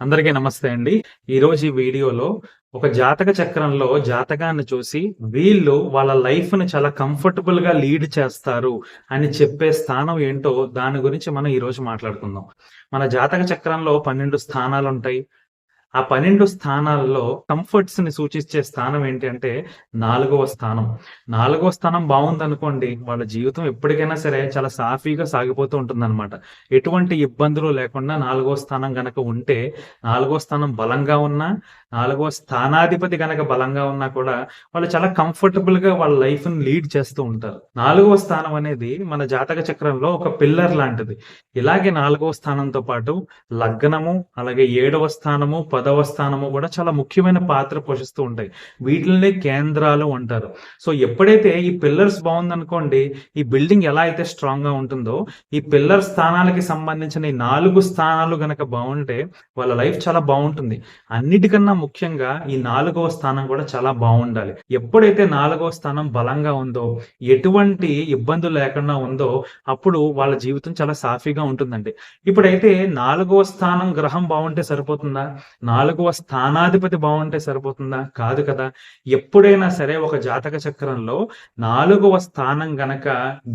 అందరికీ నమస్తే అండి. ఈ రోజు ఈ వీడియోలో ఒక జాతక చక్రంలో జాతకాన్ని చూసి వీళ్ళు వాళ్ళ లైఫ్ని చాలా కంఫర్టబుల్గా లీడ్ చేస్తారు అని చెప్పే స్థానం ఏంటో దాని గురించి మనం ఈ రోజు మాట్లాడుకుందాం. మన జాతక చక్రంలో పన్నెండు స్థానాలు ఉంటాయి ఆ పన్నెండు స్థానాల్లో కంఫర్ట్స్ని సూచించే స్థానం ఏంటి అంటే నాలుగవ స్థానం. నాలుగవ స్థానం బాగుంది అనుకోండి వాళ్ళ జీవితం ఎప్పటికైనా సరే చాలా సాఫీగా సాగిపోతూ ఉంటుందన్నమాట. ఎటువంటి ఇబ్బందులు లేకుండా నాలుగో స్థానం గనక ఉంటే నాలుగో స్థానం బలంగా ఉన్నా నాలుగో స్థానాధిపతి గనక బలంగా ఉన్నా కూడా వాళ్ళు చాలా కంఫర్టబుల్గా వాళ్ళ లైఫ్ని లీడ్ చేస్తూ ఉంటారు. నాలుగవ స్థానం అనేది మన జాతక చక్రంలో ఒక పిల్లర్ లాంటిది. ఇలాగే నాలుగవ స్థానంతో పాటు లగ్నము అలాగే ఏడవ స్థానము పదవ స్థానము కూడా చాలా ముఖ్యమైన పాత్ర పోషిస్తూ ఉంటాయి. వీటిని కేంద్రాలు అంటారు. సో ఎప్పుడైతే ఈ పిల్లర్స్ బాగుందనుకోండి ఈ బిల్డింగ్ ఎలా అయితే స్ట్రాంగ్గా ఉంటుందో ఈ పిల్లర్ స్థానాలకి సంబంధించిన ఈ నాలుగు స్థానాలు గనక బాగుంటే వాళ్ళ లైఫ్ చాలా బాగుంటుంది. అన్నిటికన్నా ముఖ్యంగా ఈ నాలుగవ స్థానం కూడా చాలా బాగుండాలి. ఎప్పుడైతే నాలుగవ స్థానం బలంగా ఉందో ఎటువంటి ఇబ్బందులు లేకుండా ఉందో అప్పుడు వాళ్ళ జీవితం చాలా సాఫీగా ఉంటుందండి. ఇప్పుడైతే నాలుగవ స్థానం గ్రహం బాగుంటే సరిపోతుందా? నాలుగవ స్థానాధిపతి బాగుంటే సరిపోతుందా? కాదు కదా. ఎప్పుడైనా సరే ఒక జాతక చక్రంలో నాలుగవ స్థానం గనక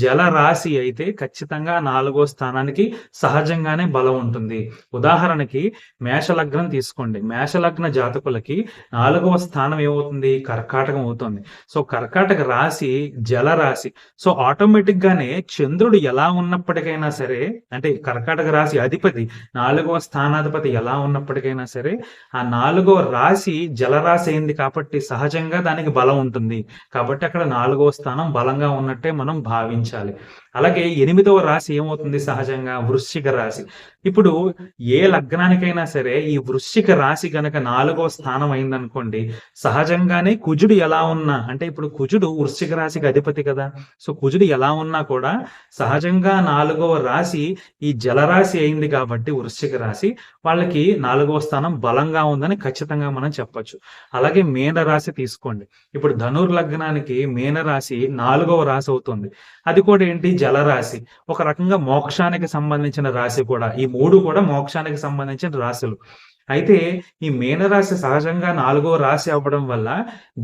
జలరాశి అయితే ఖచ్చితంగా నాలుగవ స్థానానికి సహజంగానే బలం ఉంటుంది. ఉదాహరణకి మేషలగ్నం తీసుకోండి. మేషలగ్న జాతకులకి నాలుగవ స్థానం ఏమవుతుంది? కర్కాటకం అవుతుంది. సో కర్కాటక రాశి జలరాశి సో ఆటోమేటిక్ గానే చంద్రుడు ఎలా ఉన్నప్పటికైనా సరే అంటే కర్కాటక రాశి అధిపతి నాలుగవ స్థానాధిపతి ఎలా ఉన్నప్పటికైనా సరే ఆ నాలుగవ రాశి జలరాశి అయింది కాబట్టి సహజంగా దానికి బలం ఉంటుంది. కాబట్టి అక్కడ నాలుగవ స్థానం బలంగా ఉన్నట్టే మనం భావించాలి. అలాగే ఎనిమిదవ రాశి ఏమవుతుంది? సహజంగా వృశ్చిక రాశి. ఇప్పుడు ఏ లగ్నానికైనా సరే ఈ వృశ్చిక రాశి గనక నాలుగవ స్థానం అయిందనుకోండి సహజంగానే కుజుడు ఎలా ఉన్నా అంటే ఇప్పుడు కుజుడు వృశ్చిక రాశికి అధిపతి కదా సో కుజుడు ఎలా ఉన్నా కూడా సహజంగా నాలుగవ రాశి ఈ జలరాశి అయింది కాబట్టి వృశ్చిక రాశి వాళ్ళకి నాలుగవ స్థానం బలంగా ఉందని ఖచ్చితంగా మనం చెప్పొచ్చు. అలాగే మేన రాశి తీసుకోండి. ఇప్పుడు ధనుర్ లగ్నానికి మేన రాశి నాలుగవ రాశి అవుతుంది. అది కూడా ఏంటి? జలరాశి. ఒక రకంగా మోక్షానికి సంబంధించిన రాశి కూడా. ఈ మూడు కూడా మోక్షానికి సంబంధించిన రాశులు. అయితే ఈ మీనరాశి సహజంగా నాలుగో రాశి అవ్వడం వల్ల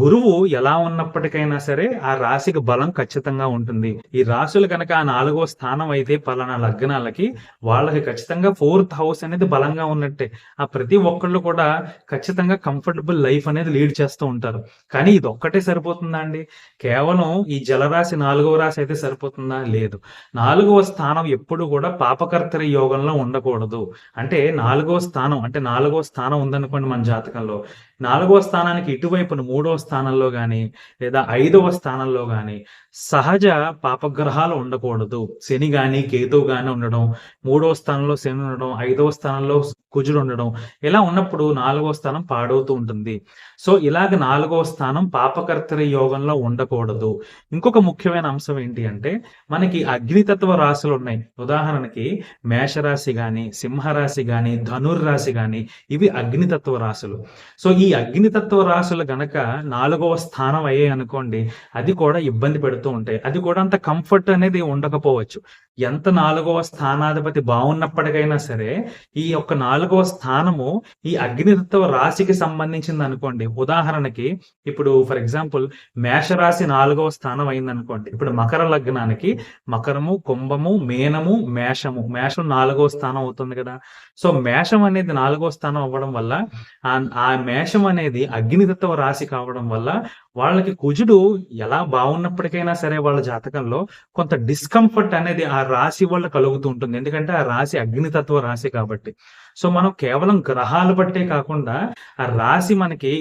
గురువు ఎలా ఉన్నప్పటికైనా సరే ఆ రాశికి బలం ఖచ్చితంగా ఉంటుంది. ఈ రాశులు కనుక ఆ నాలుగో స్థానం అయితే పలానా లగ్నాలకి వాళ్ళకి ఖచ్చితంగా ఫోర్త్ హౌస్ అనేది బలంగా ఉన్నట్టే. ఆ ప్రతి ఒక్కళ్ళు కూడా ఖచ్చితంగా కంఫర్టబుల్ లైఫ్ అనేది లీడ్ చేస్తూ ఉంటారు. కానీ ఇది ఒక్కటే సరిపోతుందా అండి? కేవలం ఈ జలరాశి నాలుగవ రాశి అయితే సరిపోతుందా? లేదు. నాలుగవ స్థానం ఎప్పుడు కూడా పాపకర్తరి యోగంలో ఉండకూడదు. అంటే నాలుగవ స్థానం అంటే నాలుగు నాలుగో స్థానం ఉందనుకోండి మన జాతకంలో. నాలుగవ స్థానానికి ఇటువైపున మూడవ స్థానంలో కానీ లేదా ఐదవ స్థానంలో కానీ సహజ పాపగ్రహాలు ఉండకూడదు. శని గాని కేతువు గాని ఉండడం మూడవ స్థానంలో శని ఉండడం ఐదవ స్థానంలో కుజుడు ఉండడం ఇలా ఉన్నప్పుడు నాలుగవ స్థానం పాడవుతూ ఉంటుంది. సో ఇలాగ నాలుగవ స్థానం పాపకర్తరి యోగంలో ఉండకూడదు. ఇంకొక ముఖ్యమైన అంశం ఏంటి అంటే మనకి అగ్నితత్వ రాశులు ఉన్నాయి. ఉదాహరణకి మేషరాశి కానీ సింహరాశి గాని ధనుర్రాశి గాని ఇవి అగ్నితత్వ రాశులు. సో ఈ ఈ అగ్నితత్వ రాశులు గనక నాలుగవ స్థానం అయ్యాయి అనుకోండి అది కూడా ఇబ్బంది పెడుతూ ఉంటాయి. అది కూడా అంత కంఫర్ట్ అనేది ఉండకపోవచ్చు. ఎంత నాలుగవ స్థానాధిపతి బాగున్నప్పటికైనా సరే ఈ యొక్క నాలుగవ స్థానము ఈ అగ్నితత్వ రాశికి సంబంధించింది అనుకోండి. ఉదాహరణకి ఇప్పుడు ఫర్ ఎగ్జాంపుల్ మేషరాశి నాలుగవ స్థానం అయింది అనుకోండి ఇప్పుడు మకర లగ్నానికి మకరము కుంభము మేనము మేషము. మేషం నాలుగవ స్థానం అవుతుంది కదా. సో మేషం అనేది నాలుగవ స్థానం అవ్వడం వల్ల ఆ మేషం అనేది అగ్నితత్వ రాశి కావడం వల్ల వాళ్ళకి కుజుడు ఎలా బాగున్నప్పటికైనా సరే వాళ్ళ జాతకంలో కొంత డిస్కంఫర్ట్ అనేది ఆ రాశి వల్ల కలుగుతూ ఉంటుంది. ఎందుకంటే ఆ రాశి అగ్నితత్వ రాశి కాబట్టి. సో మనం కేవలం గ్రహాలు బట్టే కాకుండా ఆ రాశి మనకి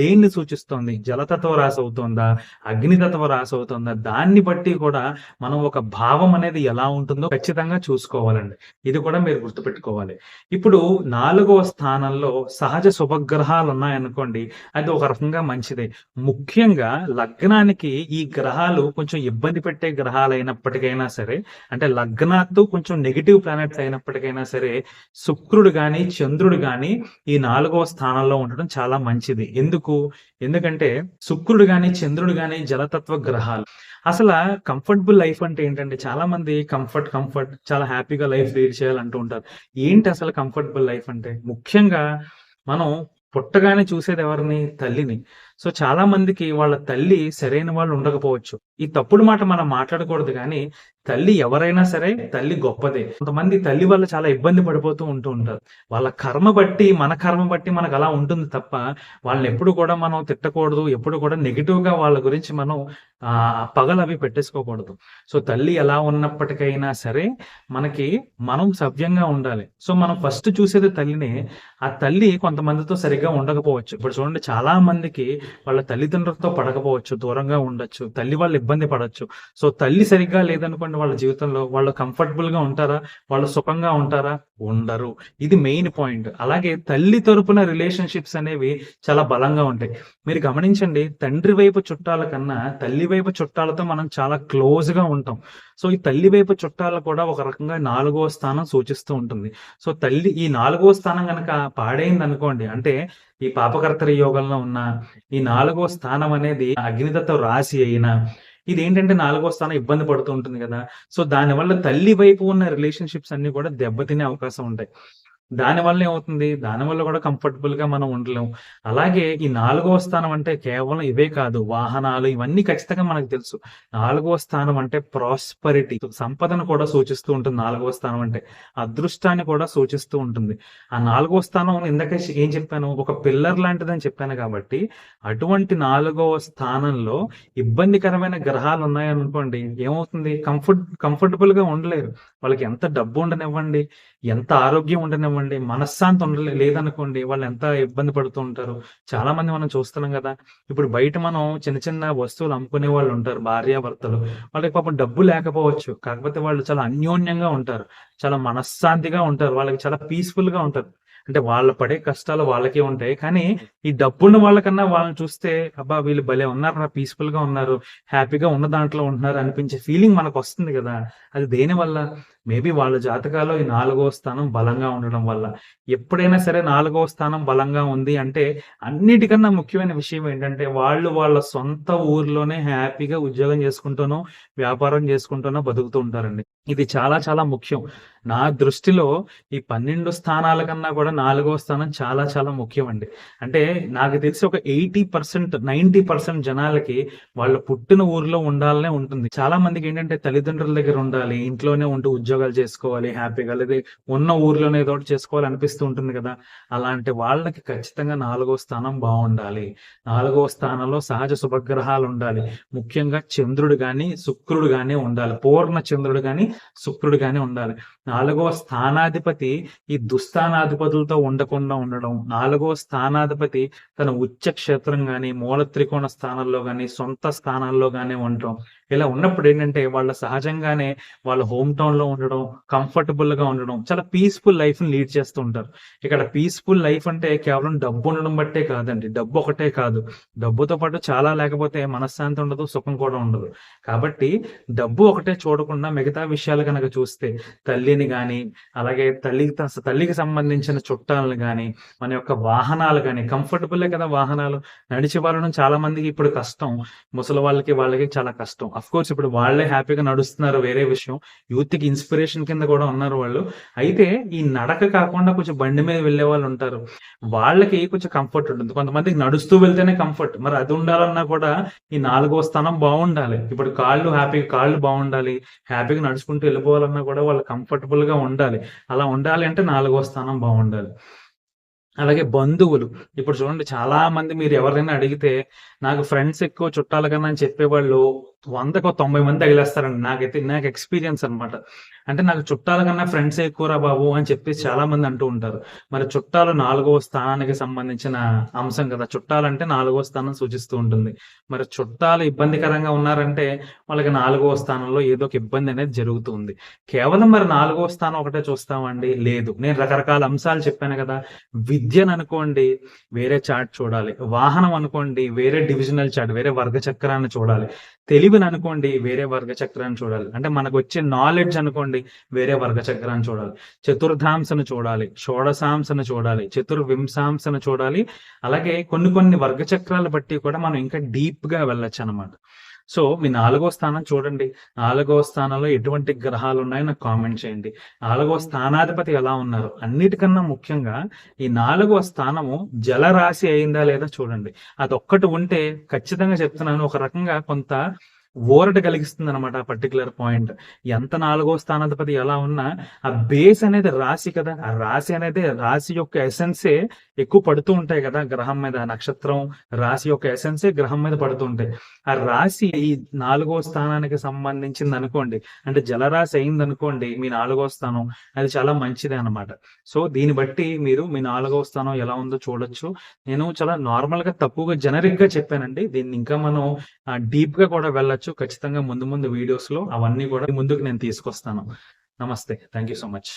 దేన్ని సూచిస్తుంది? జలతత్వ రాశి అవుతుందా అగ్నితత్వ రాశి అవుతుందా దాన్ని బట్టి కూడా మనం ఒక భావం అనేది ఎలా ఉంటుందో ఖచ్చితంగా చూసుకోవాలండి. ఇది కూడా మీరు గుర్తుపెట్టుకోవాలి. ఇప్పుడు నాలుగవ స్థానంలో సహజ శుభగ్రహాలు ఉన్నాయనుకోండి అది ఒక రకంగా మంచిదే. ముఖ్యంగా లగ్నానికి ఈ గ్రహాలు కొంచెం ఇబ్బంది పెట్టే గ్రహాలు అయినప్పటికైనా సరే అంటే లగ్నాత్తు కొంచెం నెగిటివ్ ప్లానెట్స్ అయినప్పటికైనా సరే శుక్రుడు కానీ చంద్రుడు కానీ ఈ నాలుగవ స్థానంలో ఉండడం చాలా మంచిది. ఎందుకు? ఎందుకంటే శుక్రుడు కానీ చంద్రుడు కానీ జలతత్వ గ్రహాలు. అసలు కంఫర్టబుల్ లైఫ్ అంటే ఏంటంటే చాలా మంది కంఫర్ట్, కంఫర్ట్ చాలా హ్యాపీగా లైఫ్ లీడ్ చేయాలంటూ ఉంటారు. ఏంటి అసలు కంఫర్టబుల్ లైఫ్ అంటే? ముఖ్యంగా మనం పుట్టగానే చూసేది ఎవరిని? తల్లిని. సో చాలా మందికి వాళ్ళ తల్లి సరైన వాళ్ళు ఉండకపోవచ్చు. ఈ తప్పుడు మాట మనం మాట్లాడకూడదు కానీ తల్లి ఎవరైనా సరే తల్లి గొప్పదే. కొంతమంది తల్లి వల్ల చాలా ఇబ్బంది పడిపోతూ ఉంటూ ఉంటారు. వాళ్ళ కర్మ బట్టి, మన కర్మ బట్టి మనకు అలా ఉంటుంది తప్ప, వాళ్ళని ఎప్పుడు కూడా మనం తిట్టకూడదు. ఎప్పుడు కూడా నెగెటివ్‌గా వాళ్ళ గురించి మనం పగలు పగలవి పెట్టేసుకోకూడదు. సో తల్లి ఎలా ఉన్నప్పటికైనా సరే, మనకి మనం సవ్యంగా ఉండాలి. సో మనం ఫస్ట్ చూసేది తల్లిని ఆ తల్లి కొంతమందితో సరిగ్గా ఉండకపోవచ్చు. ఇప్పుడు చూడండి చాలా మందికి వాళ్ళ తల్లిదండ్రులతో పడకపోవచ్చు. దూరంగా ఉండొచ్చు. తల్లి వాళ్ళు ఇబ్బంది పడవచ్చు సో తల్లి సరిగ్గా లేదనుకోండి వాళ్ళ జీవితంలో వాళ్ళు కంఫర్టబుల్గా ఉంటారా? వాళ్ళు సుఖంగా ఉంటారా? ఉండరు. ఇది మెయిన్ పాయింట్. అలాగే తల్లి తరపున రిలేషన్‌షిప్స్ అనేవి చాలా బలంగా ఉంటాయి. మీరు గమనించండి తండ్రి వైపు చుట్టాల కన్నా, తల్లి వైపు చుట్టాలతో మనం చాలా క్లోజ్గా ఉంటాం. సో ఈ తల్లి వైపు చుట్టాలు కూడా ఒక రకంగా నాలుగవ స్థానం సూచిస్తూ ఉంటుంది. సో తల్లి ఈ నాలుగవ స్థానం గనక పాడైందనుకోండి అంటే ఈ పాపకర్తరి యోగంలో ఉన్న ఈ నాలుగవ స్థానం అనేది అగ్నిదత్త రాశి అయినా ఇదేంటంటే నాలుగో స్థానం ఇబ్బంది పడుతూ ఉంటుంది కదా సో దానివల్ల తల్లి వైపు ఉన్న రిలేషన్‌షిప్స్ అన్ని కూడా దెబ్బతినే అవకాశం ఉంటాయి. దానివల్ల ఏమవుతుంది? దానివల్ల కూడా కంఫర్టబుల్గా మనం ఉండలేం. అలాగే ఈ నాలుగవ స్థానం అంటే కేవలం ఇవే కాదు. వాహనాలు ఇవన్నీ ఖచ్చితంగా మనకు తెలుసు. నాలుగవ స్థానం అంటే ప్రాస్పరిటీ సంపదను కూడా సూచిస్తూ ఉంటుంది నాలుగవ స్థానం అంటే. అదృష్టాన్ని కూడా సూచిస్తూ ఉంటుంది. ఆ నాలుగవ స్థానం ఇందాక ఏం చెప్పాను? ఒక పిల్లర్ లాంటిదని చెప్పాను కాబట్టి, అటువంటి నాలుగవ స్థానంలో ఇబ్బందికరమైన గ్రహాలు ఉన్నాయనుకోండి ఏమవుతుంది? కంఫర్ట్ కంఫర్టబుల్గా ఉండలేరు. వాళ్ళకి ఎంత డబ్బు ఉండనివ్వండి, ఎంత ఆరోగ్యం ఉండనివ్వండి, మనశ్శాంతి ఉండలే లేదనుకోండి వాళ్ళు ఎంత ఇబ్బంది పడుతూ ఉంటారు. చాలా మంది మనం చూస్తున్నాం కదా ఇప్పుడు బయట మనం చిన్న చిన్న వస్తువులు అమ్ముకునే వాళ్ళు ఉంటారు భార్యాభర్తలు. వాళ్ళకి పాపం డబ్బు లేకపోవచ్చు. కాకపోతే వాళ్ళు చాలా అన్యోన్యంగా ఉంటారు. చాలా మనశ్శాంతిగా ఉంటారు. వాళ్ళకి చాలా పీస్ఫుల్గా ఉంటారు. అంటే వాళ్ళు పడే కష్టాలు వాళ్ళకే ఉంటాయి. కానీ ఈ డబ్బున్న వాళ్ళకన్నా వాళ్ళని చూస్తే అబ్బా! వీళ్ళు భలే ఉన్నారు నా పీస్ఫుల్గా ఉన్నారు. హ్యాపీగా ఉన్న దాంట్లో ఉంటున్నారు అనిపించే ఫీలింగ్ మనకు వస్తుంది కదా అది దేనివల్ల? మేబీ వాళ్ళ జాతకాల్లో ఈ నాలుగవ స్థానం బలంగా ఉండడం వల్ల. ఎప్పుడైనా సరే నాలుగవ స్థానం బలంగా ఉంది అంటే అన్నిటికన్నా ముఖ్యమైన విషయం ఏంటంటే వాళ్ళు వాళ్ళ సొంత ఊర్లోనే హ్యాపీగా ఉద్యోగం చేసుకుంటూనో, వ్యాపారం చేసుకుంటూనో బతుకుతూ ఉంటారండి. ఇది చాలా చాలా ముఖ్యం. నా దృష్టిలో ఈ 12 స్థానాల కన్నా కూడా నాలుగవ స్థానం చాలా చాలా ముఖ్యం అండి అంటే నాకు తెలిసి ఒక 80% 90% జనాలకి వాళ్ళ పుట్టిన ఊర్లో ఉండాలనే ఉంటుంది. చాలా మందికి ఏంటంటే తల్లిదండ్రుల దగ్గర ఉండాలి. ఇంట్లోనే ఉంటూ ఉద్యోగాలు చేసుకోవాలి హ్యాపీగా. లేదా ఉన్న ఊర్లోనే ఏదో ఒకటి చేసుకోవాలి అనిపిస్తూ ఉంటుంది కదా అలాంటి వాళ్ళకి ఖచ్చితంగా నాలుగో స్థానం బాగుండాలి నాలుగవ స్థానంలో సహజ శుభగ్రహాలు ఉండాలి. ముఖ్యంగా చంద్రుడు కానీ శుక్రుడు కానీ ఉండాలి. పూర్ణ చంద్రుడు కానీ శుక్రుడు కానీ ఉండాలి. నాలుగవ స్థానాధిపతి ఈ దుస్థానాధిపతులతో ఉండకుండా ఉండడం. నాలుగవ స్థానాధిపతి తన ఉచ్చ క్షేత్రం గాని, మూల త్రికోణ స్థానాల్లో గాని, సొంత స్థానాల్లో కానీ ఉండటం. ఇలా ఉన్నప్పుడు ఏంటంటే వాళ్ళ సహజంగానే వాళ్ళ హోమ్ టౌన్లో ఉండడం, కంఫర్టబుల్గా ఉండడం, చాలా పీస్‌ఫుల్ లైఫ్ని లీడ్ చేస్తూ ఉంటారు. ఇక్కడ పీస్‌ఫుల్ లైఫ్ అంటే కేవలం డబ్బు ఉండడం బట్టే కాదండి. డబ్బు ఒకటే కాదు. డబ్బుతో పాటు చాలా లేకపోతే మనశ్శాంతి ఉండదు, సుఖం కూడా ఉండదు. కాబట్టి డబ్బు ఒకటే చూడకుండా మిగతా విషయాలు కనుక చూస్తే తల్లిని కానీ అలాగే తల్లికి త తల్లికి సంబంధించిన చుట్టాలను కానీ మన యొక్క వాహనాలు కానీ కంఫర్టబులే కదా వాహనాలు. నడిచి వాళ్ళను చాలా మందికి ఇప్పుడు కష్టం. ముసలి వాళ్ళకి, వాళ్ళకి చాలా కష్టం. అఫ్ కోర్స్ ఇప్పుడు వాళ్ళే హ్యాపీగా నడుస్తున్నారు వేరే విషయం. యూత్కి ఇన్‌స్పిరేషన్ కింద కూడా ఉన్నారు వాళ్ళు. అయితే ఈ నడక కాకుండా కొంచెం బండి మీద వెళ్ళేవాళ్ళు ఉంటారు. వాళ్ళకి కొంచెం కంఫర్ట్ ఉంటుంది. కొంతమందికి నడుస్తూ వెళ్తేనే కంఫర్ట్. మరి అది ఉండాలన్నా కూడా ఈ నాలుగో స్థానం బాగుండాలి ఇప్పుడు కాళ్ళు హ్యాపీగా కాళ్ళు బాగుండాలి హ్యాపీగా నడుచుకుంటూ వెళ్ళిపోవాలన్నా కూడా వాళ్ళు కంఫర్టబుల్గా ఉండాలి. అలా ఉండాలి అంటే నాలుగో స్థానం బాగుండాలి అలాగే బంధువులు. ఇప్పుడు చూడండి చాలా మంది మీరు ఎవరినైనా అడిగితే నాకు ఫ్రెండ్స్ ఎక్కువ చుట్టాల కన్నా అని చెప్పేవాళ్ళు 100కో 90 మంది తగిలేస్తారండి. నాకైతే నాకు ఎక్స్‌పీరియన్స్ అన్నమాట. అంటే నాకు చుట్టాల కన్నా ఫ్రెండ్స్ ఎక్కువరా బాబు అని చెప్పి చాలా మంది అంటూ ఉంటారు. మరి చుట్టాలు నాలుగవ స్థానానికి సంబంధించిన అంశం కదా! చుట్టాలంటే నాలుగవ స్థానం సూచిస్తూ ఉంటుంది. మరి చుట్టాలు ఇబ్బందికరంగా ఉన్నారంటే వాళ్ళకి నాలుగవ స్థానంలో ఏదో ఒక ఇబ్బంది అనేది జరుగుతుంది కేవలం మరి నాలుగవ స్థానం ఒకటే చూస్తామండి? లేదు. నేను రకరకాల అంశాలు చెప్పాను కదా! విద్యను అనుకోండి వేరే చార్ట్ చూడాలి. వాహనం అనుకోండి వేరే డివిజనల్ చార్ట్ వేరే వర్గ చక్రాన్ని చూడాలి. తెలివిని అనుకోండి వేరే వర్గ చక్రాన్ని చూడాలి. అంటే మనకు వచ్చే నాలెడ్జ్ అనుకోండి వేరే వర్గ చక్రాన్ని చూడాలి. చతుర్థాంశను చూడాలి షోడశాంశను చూడాలి చతుర్వింశాంశను చూడాలి. అలాగే కొన్ని కొన్ని వర్గ చక్రాలు బట్టి కూడా మనం ఇంకా డీప్గా వెళ్ళొచ్చు అనమాట సో మీ నాలుగో స్థానం చూడండి. నాలుగో స్థానంలో ఎటువంటి గ్రహాలు ఉన్నాయో నాకు కామెంట్ చేయండి. నాలుగో స్థానాధిపతి ఎలా ఉన్నారు? అన్నిటికన్నా ముఖ్యంగా ఈ నాలుగో స్థానము జలరాశి అయిందా లేదా చూడండి. అది ఒక్కటి ఉంటే ఖచ్చితంగా చెప్తున్నాను. ఒక రకంగా కొంత ఊరట కలిగిస్తుంది అనమాట ఆ పర్టికులర్ పాయింట్ ఎంత నాలుగో స్థానాధిపతి ఎలా ఉన్నా ఆ బేస్ అనేది రాశి కదా. ఆ రాశి అనేది రాశి యొక్క ఎసెన్సే ఎక్కువ పడుతూ ఉంటాయి కదా గ్రహం మీద. నక్షత్రం రాశి యొక్క ఎసెన్సే గ్రహం మీద పడుతూ ఉంటాయి. ఆ రాశి ఈ నాలుగో స్థానానికి సంబంధించింది అనుకోండి అంటే జలరాశి అయింది అనుకోండి మీ నాలుగో స్థానం అది చాలా మంచిదే అన్నమాట. సో దీన్ని బట్టి మీరు మీ నాలుగో స్థానం ఎలా ఉందో చూడొచ్చు. నేను చాలా నార్మల్గా తక్కువగా జనరిక్గా చెప్పానండి. దీన్ని ఇంకా మనం డీప్గా కూడా వెళ్ళొచ్చు. ఖచ్చితంగా ముందు ముందు వీడియోస్లో అవన్నీ కూడా ముందుకు నేను తీసుకొస్తాను. నమస్తే. Thank you so much.